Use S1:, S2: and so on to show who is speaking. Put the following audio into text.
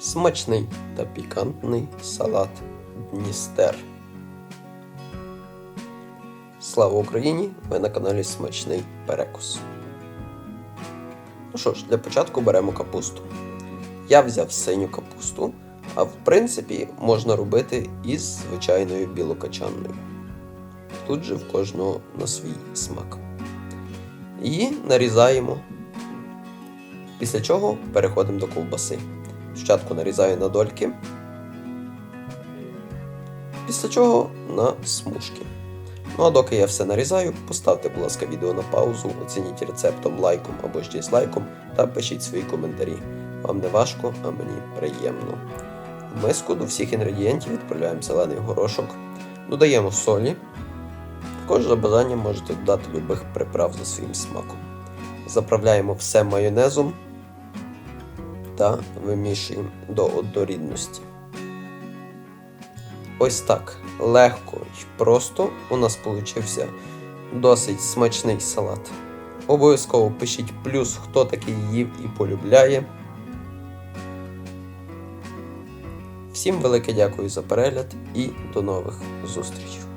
S1: Смачний та пікантний салат Дністер. Слава Україні! Ви на каналі Смачний Перекус. Ну що ж, для початку беремо капусту. Я взяв синю капусту, а в принципі можна робити із звичайною білокачанною. Тут же в кожного на свій смак. Її нарізаємо. Після чого переходимо до ковбаси. Спочатку нарізаю на дольки. Після чого на смужки. Ну а доки я все нарізаю, поставте, будь ласка, відео на паузу, оцініть рецептом лайком або ж дизлайком та пишіть свої коментарі. Вам не важко, а мені приємно. В миску до всіх інгредієнтів відправляємо зелений горошок, додаємо солі. Також за бажанням можете додати любих приправ за своїм смаком. Заправляємо все майонезом та вимішуємо до однорідності. Ось так легко і просто у нас получився досить смачний салат. Обов'язково пишіть плюс, хто такий їв і полюбляє. Всім велике дякую за перегляд і до нових зустрічей.